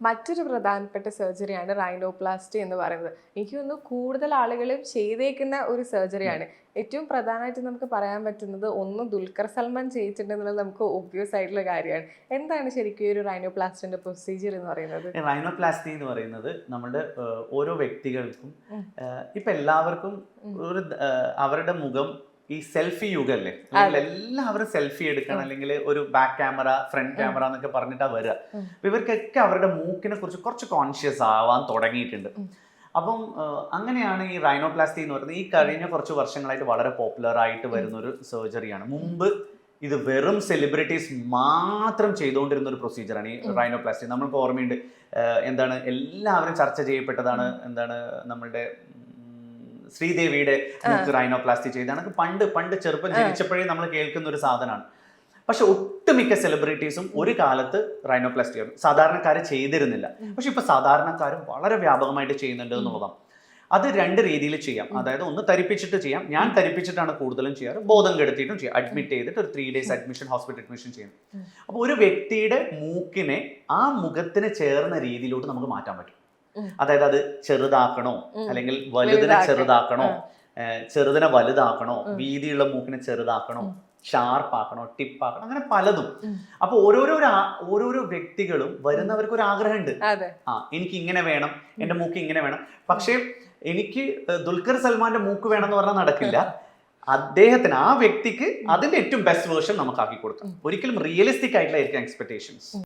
മറ്റൊരു പ്രധാനപ്പെട്ട സർജറിയാണ് റൈനോപ്ലാസ്റ്റി എന്ന് പറയുന്നത്. എനിക്ക് തോന്നുന്നു കൂടുതൽ ആളുകളും ചെയ്തേക്കുന്ന ഒരു സർജറിയാണ്. ഏറ്റവും പ്രധാനമായിട്ട് നമുക്ക് പറയാൻ പറ്റുന്നത് ഒന്ന് ദുൽഖർ സൽമാൻ ചെയ്തിട്ടുണ്ടെന്നുള്ളത് നമുക്ക് ഒബ്വിയസ് ആയിട്ടുള്ള കാര്യമാണ്. എന്താണ് ശരിക്കും ഒരു റൈനോപ്ലാസ്റ്റിന്റെ പ്രൊസീജിയർ എന്ന് പറയുന്നത്? റൈനോപ്ലാസ്റ്റി എന്ന് പറയുന്നത് നമ്മുടെ ഓരോ വ്യക്തികൾക്കും. ഇപ്പൊ എല്ലാവർക്കും ഒരു അവരുടെ മുഖം ഈ സെൽഫി യുഗല്ലേ? അല്ലെങ്കിൽ എല്ലാവരും സെൽഫി എടുക്കണം അല്ലെങ്കിൽ ഒരു ബാക്ക് ക്യാമറ ഫ്രണ്ട് ക്യാമറ എന്നൊക്കെ പറഞ്ഞിട്ടാ വരിക അപ്പൊ ഇവർക്കൊക്കെ അവരുടെ മൂക്കിനെ കുറിച്ച് കുറച്ച് കോൺഷ്യസ് ആവാൻ തുടങ്ങിയിട്ടുണ്ട്. അപ്പം അങ്ങനെയാണ് ഈ റൈനോപ്ലാസ്റ്റി എന്ന് പറയുന്നത്. ഈ കഴിഞ്ഞ കുറച്ച് വർഷങ്ങളായിട്ട് വളരെ പോപ്പുലർ ആയിട്ട് വരുന്ന ഒരു സർജറിയാണ് മുമ്പ് ഇത് വെറും സെലിബ്രിറ്റീസ് മാത്രം ചെയ്തുകൊണ്ടിരുന്ന ഒരു പ്രൊസീജിയറാണ് ഈ റൈനോപ്ലാസ്റ്റി നമ്മൾക്ക് ഓർമ്മയുണ്ട് എന്താണ് എല്ലാവരും ചർച്ച ചെയ്യപ്പെട്ടതാണ് എന്താണ് നമ്മളുടെ ശ്രീദേവിയുടെ റൈനോപ്ലാസ്റ്റി ചെയ്താണ് പണ്ട് പണ്ട് ചെറുപ്പം ജനിച്ചപ്പോഴേ നമ്മൾ കേൾക്കുന്ന ഒരു സാധനമാണ്. പക്ഷെ ഒട്ടുമിക്ക സെലിബ്രിറ്റീസും ഒരു കാലത്ത് റൈനോപ്ലാസ്റ്റി ആയിരുന്നു സാധാരണക്കാരെ ചെയ്തിരുന്നില്ല. പക്ഷെ ഇപ്പൊ സാധാരണക്കാരും വളരെ വ്യാപകമായിട്ട് ചെയ്യുന്നുണ്ട് എന്ന് എന്നുള്ളതാണ് അത് രണ്ട് രീതിയിൽ ചെയ്യാം. അതായത് ഒന്ന് തരിപ്പിച്ചിട്ട് ചെയ്യാം. ഞാൻ തരിപ്പിച്ചിട്ടാണ് കൂടുതലും ചെയ്യാറ്. ബോധം കെടുത്തിയിട്ടും ചെയ്യാം. അഡ്മിറ്റ് ചെയ്തിട്ട് ഒരു three days admission hospital admission ചെയ്യണം. അപ്പോൾ ഒരു വ്യക്തിയുടെ മൂക്കിനെ ആ മുഖത്തിന് ചേർന്ന രീതിയിലോട്ട് നമുക്ക് മാറ്റാൻ പറ്റും. അതായത് അത് ചെറുതാക്കണോ? അല്ലെങ്കിൽ വലുതിനെ ചെറുതാക്കണോ. ചെറുതിനെ വലുതാക്കണോ? വീതിയുള്ള മൂക്കിനെ ചെറുതാക്കണോ? ഷാർപ്പാക്കണോ? ഷാർപ്പ് ആക്കണോ ടിപ്പ് ആക്കണോ അങ്ങനെ പലതും. അപ്പൊ ഓരോരോ ഓരോരോ വ്യക്തികളും വരുന്നവർക്ക് ഒരു ആഗ്രഹമുണ്ട്. ആ എനിക്ക് ഇങ്ങനെ വേണം എന്റെ മൂക്ക് ഇങ്ങനെ വേണം. പക്ഷേ എനിക്ക് ദുൽഖർ സൽമാന്റെ മൂക്ക് വേണം എന്ന് പറഞ്ഞാൽ നടക്കില്ല. അദ്ദേഹത്തിന് ആ വ്യക്തിക്ക് അതിന്റെ ഏറ്റവും ബെസ്റ്റ് വേർഷൻ നമുക്ക് ആക്കി കൊടുക്കാം ഒരിക്കലും റിയലിസ്റ്റിക് ആയിട്ടുള്ള എക്സ്പെക്ടേഷൻസ്